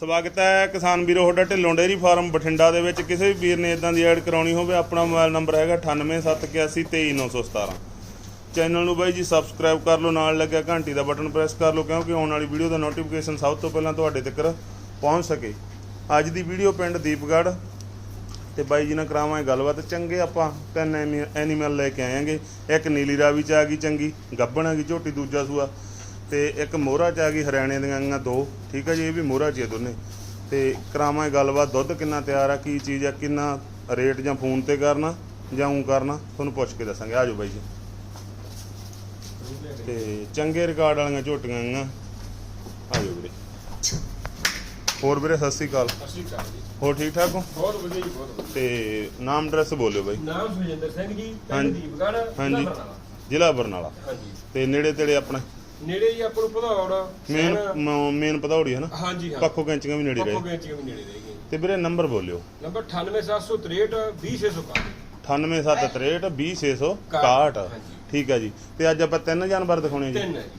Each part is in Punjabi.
ਸਵਾਗਤ ਹੈ ਕਿਸਾਨ ਵੀਰੋ, ਤੁਹਾਡਾ ਢਿੱਲੋਂ ਡੇਅਰੀ ਫਾਰਮ ਬਠਿੰਡਾ ਦੇ ਵਿੱਚ। ਕਿਸੇ ਵੀ ਵੀਰ ਨੇ ਇਦਾਂ ਦੀ ਐਡ ਕਰਾਉਣੀ ਹੋਵੇ, ਆਪਣਾ ਮੋਬਾਈਲ ਨੰਬਰ ਹੈਗਾ 9871823917 ਚੈਨਲ ਨੂੰ ਬਾਈ ਜੀ ਸਬਸਕ੍ਰਾਈਬ ਕਰ ਲਓ, ਨਾਲ ਲੱਗਿਆ ਘੰਟੀ ਦਾ ਬਟਨ ਪ੍ਰੈਸ ਕਰ ਲਓ, ਕਿਉਂਕਿ ਆਉਣ ਵਾਲੀ ਵੀਡੀਓ ਦਾ ਨੋਟੀਫਿਕੇਸ਼ਨ ਸਭ ਤੋਂ ਪਹਿਲਾਂ ਤੁਹਾਡੇ ਤੱਕ ਪਹੁੰਚ ਸਕੇ। ਅੱਜ ਦੀ ਵੀਡੀਓ ਪਿੰਡ ਦੀਪਗੜ੍ਹ। ਤੇ ਬਾਈ ਜੀ ਨਾਲ ਕਰਾਵਾਂਗੇ ਗੱਲਬਾਤ। ਚੰਗੇ ਆਪਾਂ ਤਿੰਨ ਐਨੀ- ਐਨੀਮਲ ਲੈ ਕੇ ਆਏਾਂਗੇ ਇੱਕ ਨੀਲੀ ਰਾਵੀ ਚ ਆ ਗਈ ਚੰਗੀ, ਗੱਬਣ ਆ ਗਈ, ਝੋਟੀ ਦੂਜਾ ਸੂਆ। ਤੇ ਇੱਕ ਮੋਹਰਾ ਚ ਆ ਗਈ ਹਰਿਆਣੇ ਦੀਆਂ ਆਈਆਂ ਦੋ ਠੀਕ ਹੈ ਜੀ ਇਹ ਵੀ ਮੋਹਰਾ ਚ ਹੀ ਆ ਦੋਨੇ। ਤੇ ਕਰਾਵਾਂਗੇ ਗੱਲਬਾਤ ਦੁੱਧ ਕਿੰਨਾ ਤਿਆਰ ਆ ਕੀ ਚੀਜ਼ ਆ ਕਿੰਨਾ ਰੇਟ ਜਾਂ ਫੋਨ ਤੇ ਕਰਨਾ ਜਾਂ ਉਂ ਕਰਨਾ ਤੁਹਾਨੂੰ ਪੁੱਛ ਕੇ ਦੱਸਾਂਗੇ। ਆਜੋ ਬਾਈ ਜੀ। ਤੇ ਚੰਗੇ ਰਿਕਾਰਡ ਵਾਲੀਆਂ ਝੋਟੀਆਂ ਆਈਆਂ। ਆਜੋ ਵੀਰੇ। ਹੋਰ ਵੀਰੇ ਸਤਿ ਸ਼੍ਰੀ ਅਕਾਲ। ਅਸੀਂ ਕਰ ਜੀ। ਹੋਰ ਠੀਕ ਠਾਕ ਹੋ? ਬਹੁਤ ਵਧੀਆ ਜੀ ਬਹੁਤ ਵਧੀਆ। ਤੇ ਨਾਮ ਐਡਰੈਸ ਬੋਲਿਓ ਬਾਈ। ਨਾਮ ਸੁਜਿੰਦਰ ਸਿੰਘ ਜੀ। ਪਿੰਡ ਦੀਪਗੜ੍ਹ ਹਾਂਜੀ। ਜ਼ਿਲ੍ਹਾ ਬਰਨਾਲਾ। ਜ਼ਿਲ੍ਹਾ ਬਰਨਾਲਾ। ਹਾਂਜੀ। ਤੇ ਨੇੜੇ ਤੇੜੇ ਆਪਣਾ ਨੇੜੇ ਹੀ ਆਪਾਂ ਨੂੰ ਭਦੌੜ ਮੇਨ ਮੇਨ ਪਧੌੜੀ ਹੈ ਨਾ? ਹਾਂਜੀ ਹਾਂ। ਪੱਖੋ ਕੈਂਚੀਆਂ ਵੀ ਨੇੜੇ ਰਹੇ ਗੈਂਚੀਆਂ ਵੀ ਨੇੜੇ ਰਹੇਗੀ ਤੇ ਵੀਰੇ ਨੰਬਰ ਬੋਲਿਓ। ਨੰਬਰ 98763 20661 9873206661 ਹਾਂਜੀ। ਠੀਕ ਹੈ ਜੀ। ਤੇ ਅੱਜ ਆਪਾਂ ਤਿੰਨ ਜਾਨਵਰ ਦਿਖਾਉਣੇ ਜੀ। ਤਿੰਨ ਹੈ ਜੀ।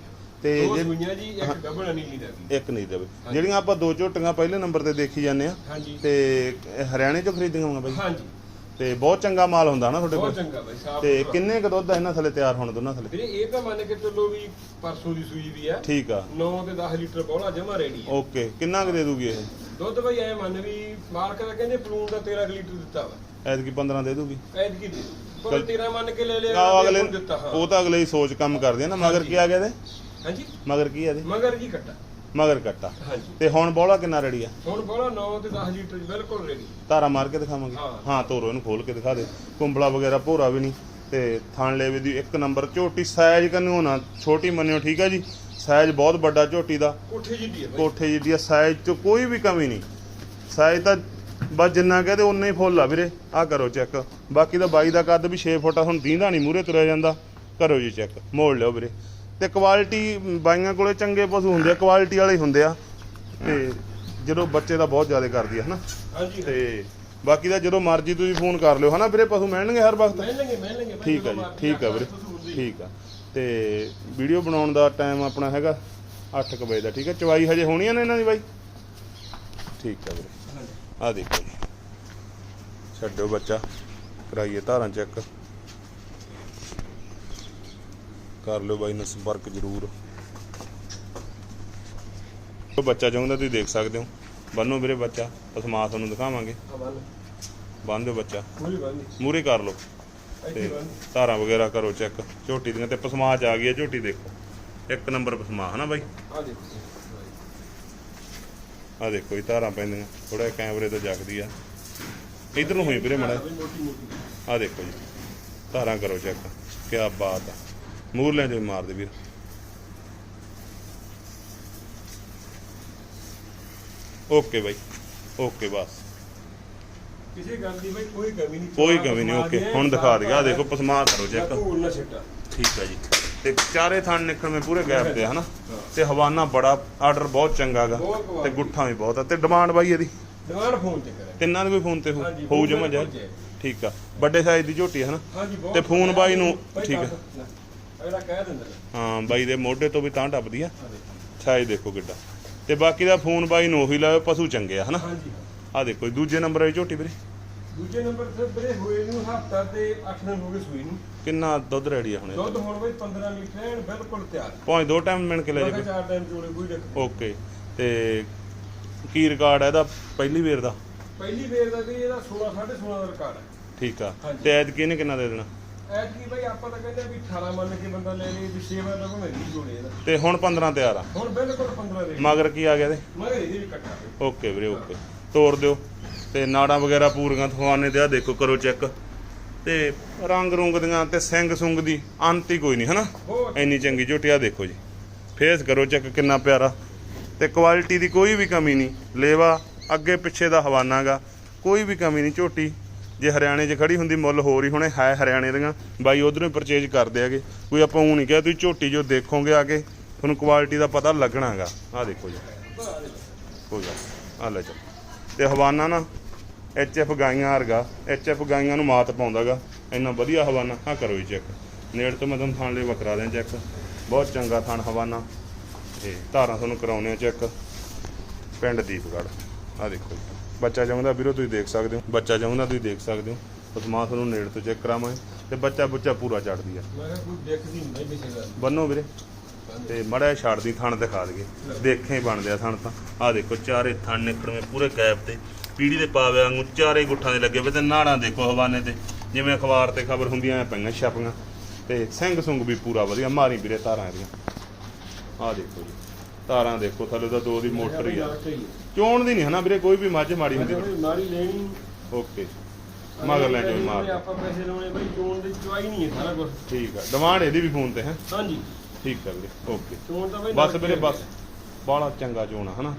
ਤੇ ਜੇ- ਸੂਈਆਂ ਜੀ ਇੱਕ ਗੱਬਣ ਨੀਲੀ ਦਾ ਇੱਕ ਨਹੀਂ ਦੇਵੇ ਜਿਹੜੀਆਂ ਆਪਾਂ ਦੋ ਝੋਟੀਆਂ ਪਹਿਲੇ ਨੰਬਰ ਤੇ ਦੇਖੀ ਜਾਂਦੇ ਆ। ਹਾਂਜੀ। ਤੇ ਹਰਿਆਣੇ ਚੋਂ ਖਰੀਦੀਆਂ ਹੋਣਗੀਆਂ ਬਾਈ। ਹਾਂਜੀ। ਤੇ ਬਹੁਤ ਚੰਗਾ ਮਾਲ ਹੁੰਦਾ ਨਾ ਤੁਹਾਡੇ ਬਹੁਤ ਕੋਲ? ਚੰਗਾ ਬਾਈ ਸਾਫ਼ ਤੇ ਕਿੰਨੇ ਕ ਦੁੱਧ ਆ ਇਹਨਾਂ ਥੱਲੇ ਤਿਆਰ ਹੋਣ ਦੋਨਾਂ ਥੱਲੇ? ਵੀਰੇ ਇਹ ਤਾਂ ਮੰਨ ਕੇ ਚੱਲੋ ਵੀ ਪਰਸੋਂ ਦੀ ਸੂਈ ਵੀ ਹੈ ਠੀਕ ਆ। 9 ਤੇ 10 ਲੀਟਰ ਬੋਲਾ ਜਮਾ ਰੈਡੀ ਹੈ ਓਕੇ ਕਿੰਨਾ ਕੁ ਦੇ ਦੂਗੀ ਇਹ? ਦੁੱਧ ਬਾਈ ਐ ਮੰਨ ਵੀ ਮਾਲਕ ਦਾ ਕਹਿੰਦੇ ਪਲੂਨ ਦਾ 13 ਕੁ ਲੀਟਰ ਦਿੱਤਾ ਵਾ। ਐਤਕੀ 15 ਦੇ ਦੂਗੀ। ਐਦ ਕੀ ਦੇ ਪਰ 13 ਮੰਨ ਕੇ ਲੈ ਲਿਆ ਤੇ ਅਗਲੇ ਹੁਣ ਦਿੱਤਾ ਹਾਂ। ਉਹ ਤਾਂ ਅਗਲੇ ਹੀ ਸੋਚ ਕੰਮ ਕਰਦੇ ਆ ਨਾ ਮਗਰ ਕੀ ਆ ਗਿਆ ਇਹਦੇ? ਹਾਂਜੀ। ਮਗਰ ਕੀ ਆ ਇਹਦੇ? ਮਗਰ ਜੀ ਕੱਟਾ ਮਗਰ ਕੱਟਾ। ਹਾਂਜੀ। ਤੇ ਹੁਣ ਬੋਲਾ ਕਿੰਨਾ ਰੈਡੀ ਆ? ਹੁਣ ਬੋਲਾ 9 ਤੇ 10 ਲੀਟਰ ਬਿਲਕੁਲ ਰੈਡੀ ਧਾਰਾ ਮਾਰ ਕੇ ਦਿਖਾਵਾਂਗੇ। ਹਾਂ। ਹਾਂ ਤੋਰੋ ਇਹਨੂੰ ਖੋਲ ਕੇ ਦਿਖਾ ਦੇ। ਕੁੰਬਲਾ ਵਗੈਰਾ ਭੋਰਾ ਵੀ ਨਹੀਂ। ਤੇ ਥਣ ਲੈਵੇ ਦੀ ਇੱਕ ਨੰਬਰ ਝੋਟੀ ਸਾਈਜ਼ ਕੰਨੂ ਨਾ ਛੋਟੀ ਮੰਨਿਓ ਠੀਕ ਆ ਜੀ? ਸਾਈਜ਼ ਬਹੁਤ ਵੱਡਾ ਝੋਟੀ ਦਾ। ਕੋਠੇ ਜਿੱਡੀ ਹੈ ਬਾਈ। ਕੋਠੇ ਜਿੱਡੀ ਆ ਸਾਈਜ਼ 'ਚ ਕੋਈ ਵੀ ਕਮੀ ਨਹੀਂ। ਸਾਈਜ਼ ਤਾਂ ਬਸ ਜਿੰਨਾ ਕਹਦੇ ਉਨਾ ਹੀ ਫੁੱਲ ਆ ਵੀਰੇ। ਆ ਕਰੋ ਚੈੱਕ। ਬਾਕੀ ਦਾ ਬਾਈ ਦਾ ਕੱਦ ਵੀ 6 ਫੁੱਟ ਆ ਹੁਣ ਦੀਂਦਾ ਨਹੀਂ ਮੂਰੇ ਤੁਰਿਆ ਜਾਂਦਾ। ਕਰੋ ਜੀ ਚੈੱਕ। ਮੋੜ ਲਿਓ ਵੀਰੇ। ਤੇ ਕੁਆਲਿਟੀ ਬਾਈਆਂ ਕੋਲੇ ਚੰਗੇ ਪਸ਼ੂ ਹੁੰਦੇ ਆ ਕੁਆਲਿਟੀ ਵਾਲੇ ਹੀ ਹੁੰਦੇ ਆ। ਤੇ ਜਦੋਂ ਬੱਚੇ ਦਾ ਬਹੁਤ ਜ਼ਿਆਦਾ ਕਰਦੀ ਆ ਹਨਾ? ਹਾਂਜੀ ਤੇ ਬਾਕੀ ਦਾ ਜਦੋਂ ਮਰਜ਼ੀ ਤੁਸੀਂ ਫੋਨ ਕਰ ਲਿਓ ਹਨਾ ਵੀਰੇ? ਪਸ਼ੂ ਮਿਲਣਗੇ ਹਰ ਵਕਤ? ਠੀਕ ਆ ਜੀ ਠੀਕ ਆ ਵੀਰੇ ਠੀਕ ਆ। ਤੇ ਵੀਡੀਓ ਬਣਾਉਣ ਦਾ ਟਾਈਮ ਆਪਣਾ ਹੈਗਾ 8:00 ਵਜੇ ਦਾ ਠੀਕ ਆ? ਚਵਾਈ ਹਜੇ ਹੋਣੀ ਆ ਨਾ ਇਹਨਾਂ ਦੀ ਬਾਈ? ਠੀਕ ਆ ਵੀਰੇ। ਆ ਦੇਖੋ ਜੀ। ਛੱਡੋ ਬੱਚਾ ਕਰਾਈਏ ਧਾਰਾਂ ਚੈੱਕ। ਕਰ ਲਿਓ ਬਾਈ ਨਾਲ ਸੰਪਰਕ ਜ਼ਰੂਰ। ਉਹ ਬੱਚਾ ਚਾਹੁੰਦਾ ਤੁਸੀਂ ਦੇਖ ਸਕਦੇ ਹੋ। ਬੰਨੋ ਵੀਰੇ ਬੱਚਾ ਪਸਮਾ ਤੁਹਾਨੂੰ ਦਿਖਾਵਾਂਗੇ। ਬੰਨ ਦਿਓ ਬੱਚਾ। ਮੂਰੇ ਕਰ ਲਓ। ਤੇ ਧਾਰਾਂ ਵਗੈਰਾ ਕਰੋ ਚੈੱਕ ਝੋਟੀ ਦੀਆਂ ਤੇ ਪਸਮਾ ਚ ਆ ਗਈ ਹੈ ਝੋਟੀ ਦੇਖੋ। ਇੱਕ ਨੰਬਰ ਪਸਮਾ ਹਨਾ ਬਾਈ? ਆ ਦੇਖੋ ਇਹ ਧਾਰਾਂ ਪੈਂਦੀਆਂ। ਥੋੜਾ ਕੈਮਰੇ ਤੋਂ ਜਗਦੀ ਆ। ਇਧਰ ਨੂੰ ਹੋਈ ਵੀਰੇ ਮੜਾ ਆ ਦੇਖੋ ਜੀ ਧਾਰਾਂ ਕਰੋ ਚੈੱਕ ਕੀ ਬਾਤ ਆ। ਮੂਰਲਿਆਂ ਚ ਵੀ ਮਾਰ ਦੇ ਵੀਰ। ਓਕੇ ਬਾਈ ਓਕੇ ਬਸ। ਕਿਸੇ ਗੱਲ ਦੀ ਬਾਈ ਕੋਈ ਕਮੀ ਨਹੀਂ। ਕੋਈ ਕਮੀ ਨਹੀਂ ਓਕੇ। ਹੁਣ ਦਿਖਾ ਦਿਆ ਆ ਦੇਖੋ ਪਸਮਾ ਕਰੋ ਚੈੱਕ। ਧੂੜ ਨਾ ਛੱਟਾ ਠੀਕ ਹੈ ਜੀ। ਤੇ ਚਾਰੇ ਥਣ ਨਿਕਲਵੇਂ ਪੂਰੇ ਗੈਪ ਤੇ ਆ, ਹਨਾ? ਤੇ ਹਵਾਨਾ ਬੜਾ ਆਰਡਰ ਬਹੁਤ ਚੰਗਾ ਗਾ। ਬਹੁਤ ਤੇ। ਗੁੱਠਾਂ ਵੀ ਬਹੁਤ ਆ। ਤੇ ਡਿਮਾਂਡ ਬਾਈ ਇਹਦੀ? ਦੁਕਾਨ ਫੋਨ ਤੇ ਕਰੇ ਤਿੰਨਾਂ ਦੇ ਕੋਈ ਫੋਨ ਤੇ ਹੋਊ ਜਮਾ ਜਾ। ਠੀਕ ਆ। ਵੱਡੇ ਸਾਈਜ਼ ਦੀ ਝੋਟੀ ਹੈ ਹਨਾ? ਤੇ ਫੋਨ ਬਾਈ ਨੂੰ- ਠੀਕ ਹੈ। ਦੱਸ, ਅਗਲਾ ਕਹਿ ਦਿੰਦਾ ਨੇ। ਹਾਂ ਬਾਈ ਦੇ ਮੋਢੇ ਤੋਂ ਵੀ ਤਾਂ ਟੱਪਦੀ ਆ। ਆ ਦੇਖੋ। ਸਾਈਜ਼ ਦੇਖੋ ਕਿੱਡਾ। ਤੇ ਬਾਕੀ ਦਾ ਫੋਨ ਬਾਈ ਨੂੰ ਉਹੀ ਲਾਇਓ ਪਸ਼ੂ ਚੰਗੇ ਆ ਹਨਾ? ਹਾਂਜੀ। ਆ ਦੇਖੋ ਜੀ, ਦੂਜੇ ਨੰਬਰ ਵਾਲੀ ਝੋਟੀ ਵੀਰੇ। ਦੂਜੇ ਨੰਬਰ ਤੇ ਵੀਰੇ ਹੋਏ ਨੂੰ ਹਫਤਾ ਤੇ 8 ਦਿਨ ਹੋ ਗਏ ਸੂਈ ਨੂੰ। ਕਿੰਨਾ ਦੁੱਧ ਰੈਡੀ ਆ ਹੁਣ ਦੁੱਧ ਹੁਣ ਬਈ 15 ਲੀਟਰ ਐਨ ਬਿਲਕੁਲ ਤਿਆਰ। ਭਾਵੇਂ ਦੋ ਟਾਈਮ ਮਿਣ ਕੇ ਲੈ ਮੈਂ ਜਾਵੇ। ਚਾਰ ਟਾਈਮ ਚੋਲੇ ਕੋਈ ਦੇਖ ਓਕੇ। ਤੇ ਕੀ ਰਿਕਾਰਡ ਹੈ ਇਹਦਾ? ਪਹਿਲੀ ਵੇਰ ਦਾ? ਪਹਿਲੀ ਵੇਰ ਦਾ ਵੀ ਇਹਦਾ 16 16.5 ਦਾ ਰਿਕਾਰਡ ਹੈ। ਠੀਕ ਆ। ਹਾਂਜੀ। ਤੇ ਐਤ ਕਿਹਨੇ ਕਿੰਨਾ ਦੇ ਦੇਣਾ? ਐਤਕੀ ਬਈ ਆਪਾਂ ਤਾਂ ਕਹਿੰਦੇ ਵੀ 18 ਮੰਨ ਕੇ ਬੰਦਾ ਲੈ ਲੇ ਵੀ ਸੇਵਾ ਦਾ ਭਾਵੇਂ ਨਹੀਂ ਜੋੜੇ ਇਹਦਾ ਤੇ ਹੁਣ 15 ਤਿਆਰ ਆ ਹੁਣ ਬਿਲਕੁਲ 15 ਦੇ। ਮਗਰ ਕੀ ਆ ਗਿਆ ਇਹਦੇ ਮਗਰ ਇਹਦੇ ਵੀ ਕੱਟਾ। ਓਕੇ ਵੀਰੇ ਓਕੇ। ਤੋੜ ਦਿਓ। ਤੇ ਨਾੜਾਂ ਵਗੈਰਾ ਪੂਰੀਆਂ ਥਵਾਨੇ ਤੇ ਆ ਦੇਖੋ ਕਰੋ ਚੈੱਕ। ਤੇ ਰੰਗ ਰੁੰਗ ਦੀਆਂ ਤੇ ਸਿੰਘ ਸੁੰਗ ਦੀ ਅੰਤ ਹੀ ਕੋਈ ਨਹੀਂ ਹਨਾ? ਇੰਨੀ ਚੰਗੀ ਝੋਟੀ ਆ ਦੇਖੋ ਜੀ। ਫੇਸ ਕਰੋ ਚੈੱਕ ਕਿੰਨਾ ਪਿਆਰਾ। ਤੇ ਕੁਆਲਿਟੀ ਦੀ ਕੋਈ ਵੀ ਕਮੀ ਨਹੀਂ। ਲੇਵਾ ਅੱਗੇ ਪਿੱਛੇ ਦਾ ਹਵਾਨਾਗਾ ਕੋਈ ਵੀ ਕਮੀ ਨਹੀਂ ਝੋਟੀ। ਜੇ ਹਰਿਆਣੇ 'ਚ ਖੜੀ ਹੁੰਦੀ ਮੁੱਲ ਹੋਰ ਹੀ ਹੋਣੇ, ਹੈ ਹਰਿਆਣੇ ਦੀਆਂ, ਬਾਈ ਉਧਰੋਂ ਹੀ ਪਰਚੇਜ ਕਰਦੇ ਹੈਗੇ। ਕੋਈ ਆਪਾਂ ਉਹ ਨਹੀਂ ਕਿਹਾ, ਤੁਸੀਂ ਝੋਟੀ ਜੋ ਦੇਖੋਗੇ ਆ ਕੇ, ਤੁਹਾਨੂੰ ਕੁਆਲਿਟੀ ਦਾ ਪਤਾ ਲੱਗਣਾਗਾ। ਆ ਦੇਖੋ ਜੀ। ਕੋਈ ਗੱਲ ਆ ਲੈ ਚੱਲ। ਤੇ ਹਵਾਨਾ ਨਾ ਐਚ ਐਫ ਗਾਈਆਂ ਵਰਗਾ ਐਚ ਐਫ ਗਾਈਆਂ ਨੂੰ ਮਾਤ ਪਾਉਂਦਾਗਾ। ਇੰਨਾ ਵਧੀਆ ਹਵਾਨਾ ਆ ਕਰੋ ਜੀ ਚੈੱਕ ਨੇੜ ਤੋਂ ਮੈਂ ਥਾਣ ਲਈ ਵਕਰਾ ਦਿਆਂ ਚੈੱਕ ਬਹੁਤ ਚੰਗਾ ਥਾਣ ਹਵਾਨਾ। ਤੇ ਧਾਰਾਂ ਤੁਹਾਨੂੰ ਕਰਾਉਣੇ ਆ ਚੈੱਕ ਪਿੰਡ ਦੀਪਗੜ੍ਹ। ਆ ਦੇਖੋ ਜੀ। ਬੱਚਾ ਚਾਹੁੰਦਾ ਵੀਰੋ ਤੁਸੀਂ ਦੇਖ ਸਕਦੇ ਹੋ ਬੱਚਾ ਚਾਹੁੰਦਾ ਤੁਸੀਂ ਦੇਖ ਸਕਦੇ ਹੋ। ਉਸ ਮਾਂ ਤੁਹਾਨੂੰ ਨੇੜ ਤੋਂ ਚੈੱਕ ਕਰਾਵਾਂਗੇ ਤੇ ਬੱਚਾ ਬੁੱਚਾ ਪੂਰਾ ਚੜਦੀ ਆ। ਮੈਂ ਕਿਹਾ ਕੋਈ ਦੇਖਦੀ ਨਹੀਂ ਬਈ ਕਿਸੇ ਗੱਲ ਬੰਨੋ ਵੀਰੇ। ਤੇ ਮੜਾ ਛੱਡਦੀ ਥਣ ਦਿਖਾ ਦਈਏ। ਦੇਖੇ ਬਣਦੇ ਆ ਥਣ ਤਾਂ। ਆ ਦੇਖੋ ਚਾਰੇ ਥਣ ਨਿਕਲਵੇਂ ਪੂਰੇ ਗੈਪ ਤੇ। ਪੀੜੀ ਦੇ ਪਾਵੇ ਵਾਂਗੂ ਚਾਰੇ ਗੁੱਠਾਂ ਦੇ ਲੱਗੇ ਵੇ ਤੇ ਨਾੜਾਂ ਦੇਖੋ ਹਵਾਨੇ ਤੇ। ਜਿਵੇਂ ਅਖਬਾਰ ਤੇ ਖਬਰ ਹੁੰਦੀਆਂ ਐ ਪਈਆਂ ਛਾਪੀਆਂ। ਤੇ ਸਿੰਘ ਸੁੰਗ ਵੀ ਪੂਰਾ ਵਧੀਆ ਮਾਰੀ ਵੀਰੇ ਤਾਰਾਂ ਇਹਦੀਆਂ। ਆ ਦੇਖੋ ਜੀ। ਤਾਰਾਂ ਦੇਖੋ ਥੱਲੇ ਤਾਂ ਦੋ ਦੀ ਮੋਟਰ ਹੀ ਆ। ਚੋਣ ਦੀ ਨਹੀਂ ਹਨਾ ਵੀਰੇ ਕੋਈ ਵੀ ਮੱਝ ਮਾੜੀ ਹੁੰਦੀ ਮਾਰੀ ਲੈਣੀ। ਓਕੇ। ਮਗਰ ਲੈ ਜਾਓ ਮਾਰ। ਆਪਾਂ ਪੈਸੇ ਲਾਉਣੇ ਬਈ ਚੋਣ ਦੀ ਚੁਆਈ ਨਹੀਂ ਹੈ ਸਾਰਾ ਕੁਝ ਠੀਕ ਆ ਡਿਮਾਂਡ ਇਹਦੀ ਵੀ ਫੋਨ ਤੇ ਹੈ? ਹਾਂਜੀ। ਠੀਕ ਆ ਵੀਰੇ ਓਕੇ। ਚੋਣ ਤਾਂ ਬਈ ਬਸ ਵੀਰੇ ਬਸ। ਬਾਲਾ ਚੰਗਾ ਚੋਣਾ ਹਨਾ?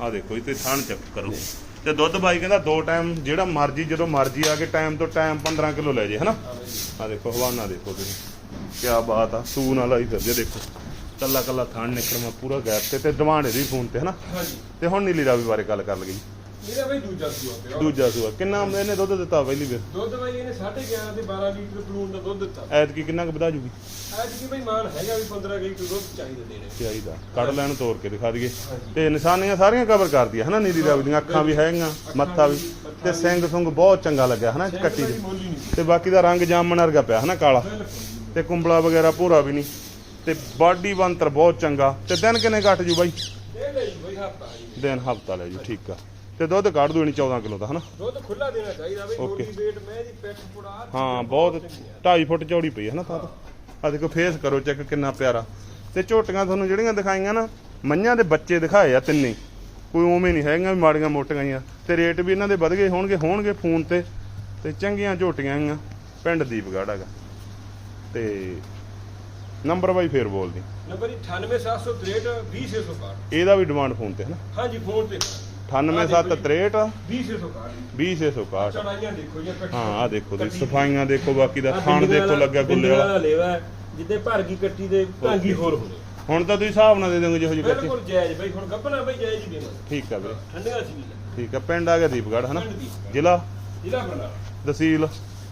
ਆ ਦੇਖੋ ਇਹ ਤੇ ਥਣ ਚੈੱਕ ਕਰੋ। ਤੇ ਦੁੱਧ ਬਾਈ ਕਹਿੰਦਾ ਦੋ ਟਾਈਮ ਜਿਹੜਾ ਮਰਜ਼ੀ ਜਦੋਂ ਮਰਜ਼ੀ ਆ ਕੇ ਟਾਈਮ ਤੋਂ ਟਾਈਮ 15 ਕਿਲੋ ਲੈ ਜੇ ਹਨਾ? ਆ ਦੇਖੋ ਹਵਾਨਾ ਦੇਖੋ ਤੁਸੀਂ। ਕੀ ਬਾਤ ਆ ਸੂ ਨਾਲ ਆਈ ਫਿਰਦੇ ਦੇਖੋ। ਕੱਲਾ ਕੱਲਾ ਥਣ ਨਿਕਲਣਾ ਪੂਰਾ ਗੈਪ ਤੇ ਤੇ ਡਿਮਾਂਡ ਇਹਦੀ ਫੋਨ ਤੇ ਹਨਾ? ਹਾਂਜੀ। ਤੇ ਹੁਣ ਨੀਲੀ ਰਾਵੀ ਬਾਰੇ ਗੱਲ ਕਰ ਲਗੀ। ਇਹਦਾ ਬਈ ਦੂਜਾ ਸੂਆ ਪਿਆ। ਦੂਜਾ ਸੂਆ। ਕਿੰਨਾ ਇਹਨੇ ਦੁੱਧ ਦਿੱਤਾ ਪਹਿਲੀ ਵਾਰ ਦੁੱਧ ਬਈ ਇਹਨੇ 11.5 ਤੇ 12 ਲੀਟਰ ਪਲੂਨ ਦਾ ਦੁੱਧ ਦਿੱਤਾ। ਐਤਕੀ ਕਿੰਨਾ ਕੁ ਵਧਾ ਜੂਗੀ? ਅੱਜ ਕੀ ਬਈ ਮਾਨ ਹੈਗਾ ਵੀ 15 ਲੀਟਰ ਦੁੱਧ ਚਾਹੀਦਾ ਦੇਣੇ। ਚਾਹੀਦਾ। ਕੱਢ ਲੈਣ ਤੋੜ ਕੇ ਦਿਖਾ ਦਈਏ। ਤੇ ਨਿਸ਼ਾਨੀਆਂ ਸਾਰੀਆਂ ਕਵਰ ਕਰਦੀ ਆ ਹਨਾ ਨੀਲੀ ਰਾਵੀ ਦੀਆਂ? ਅੱਖਾਂ ਵੀ ਹੈਗੀਆਂ ਮੱਥਾ ਵੀ। ਤੇ ਸਿੰਘ ਸੁੰਗ ਬਹੁਤ ਚੰਗਾ ਲੱਗਿਆ ਹਨਾ ਕੱਟੀ ਦੀ ਹੀ ਤੇ ਬਾਕੀ ਦਾ ਰੰਗ ਜਾਮਣ ਵਰਗਾ ਪਿਆ ਹਨਾ ਕਾਲਾ। ਤੇ ਕੁੰਬਲਾ ਵਗੈਰਾ ਭੂਰਾ ਵੀ ਨਹੀਂ। ਤੇ ਬਾਡੀ ਬੰਤਰ ਬਹੁਤ ਚੰਗਾ। ਤੇ ਦਿਨ ਕਿੰਨੇ ਘਟ ਜੂ ਬਾਈ? ਆ ਦਿਨ ਹਫਤਾ ਲੈ ਜੂ ਠੀਕ ਆ। ਤੇ ਦੁੱਧ ਕੱਢ ਦੂ ਨਹੀਂ 14 ਕਿਲੋ ਦਾ ਹਨਾ? ਦੁੱਧ ਖੁੱਲਾ ਦੇਣਾ ਚਾਹੀਦਾ ਬਈ. ਮੋਟੀ ਵੇਟ ਮੈਂ ਦੀ ਪਿੱਠ ਪੁੜਾ ਹਾਂ ਬਹੁਤ 2.5 ਫੁੱਟ ਚੌੜੀ ਪਈ ਹੈ ਨਾ ਤਾਂ ਆ ਦੇਖੋ ਫੇਸ ਕਰੋ ਚੈੱਕ ਕਿੰਨਾ ਪਿਆਰਾ। ਤੇ ਝੋਟੀਆਂ ਤੁਹਾਨੂੰ ਜਿਹੜੀਆਂ ਦਿਖਾਈਆਂ ਨਾ ਮੱਝਾਂ ਦੇ ਬੱਚੇ ਦਿਖਾਏ ਆ ਤਿੰਨੇ। ਕੋਈ ਉਵੇਂ ਨਹੀਂ ਹੈਗੀਆਂ ਵੀ ਮਾੜੀਆਂ ਮੋਟੀਆਂ ਆ। ਤੇ ਰੇਟ ਵੀ ਇਹਨਾਂ ਦੇ ਵਧ ਗਏ ਹੋਣਗੇ ਹੋਣਗੇ ਫੋਨ ਤੇ। ਤੇ ਚੰਗੀਆਂ ਝੋਟੀਆਂ ਆਈਆਂ ਪਿੰਡ ਦੀਪਗੜ੍ਹ ਹੈਗਾ। ਤੇ ਨੰਬਰ ਬਾਈ ਫੇਰ ਬੋਲਦੀ। ਨੰਬਰ 98763 20660 ਇਹਦਾ ਵੀ ਡਿਮਾਂਡ ਫੋਨ ਤੇ ਹੈ ਨਾ? ਹਾਂਜੀ ਫੋਨ ਤੇ। 98763 20660 20660 ਚੜਾਈਆਂ ਦੇਖੋ ਜੀ ਕੱਟੀ ਹਾਂ ਆ ਦੇਖੋ ਜੀ ਸਫਾਈਆਂ ਦੇਖੋ ਬਾਕੀ ਦਾ ਖਾਣ ਦੇਖੋ ਲੱਗਿਆ ਗੁੱਲੇ ਵਾਲਾ। ਲੇਵਾ ਜਿੱਦੇ ਭਰ ਗਈ ਕੱਟੀ ਦੇ ਢਾਂਗੀ ਹੋਰ ਹੋਣੇ ਹੁਣ ਤਾਂ ਤੁਸੀਂ ਹਿਸਾਬ ਨਾਲ ਦੇ ਦੋਗੇ ਜਿਹੋ ਜਿਹੀ ਬਿਲਕੁਲ ਜਾਇਜ਼ ਬਈ ਹੁਣ ਗੱਪਣਾ ਬਈ ਜਾਇਜ਼ ਹੀ ਦੇਣਾ ਠੀਕ ਆ ਵੀਰੇ। ਠੰਡੀਆਂ ਸੀ ਠੀਕ ਆ ਪਿੰਡ ਆ ਗਿਆ ਦੀਪਗੜ੍ਹ ਹਨਾ। ਜ਼ਿਲ੍ਹਾ? ਜ਼ਿਲ੍ਹਾ ਬਰਨਾਲਾ। ਤਹਿਸੀਲ?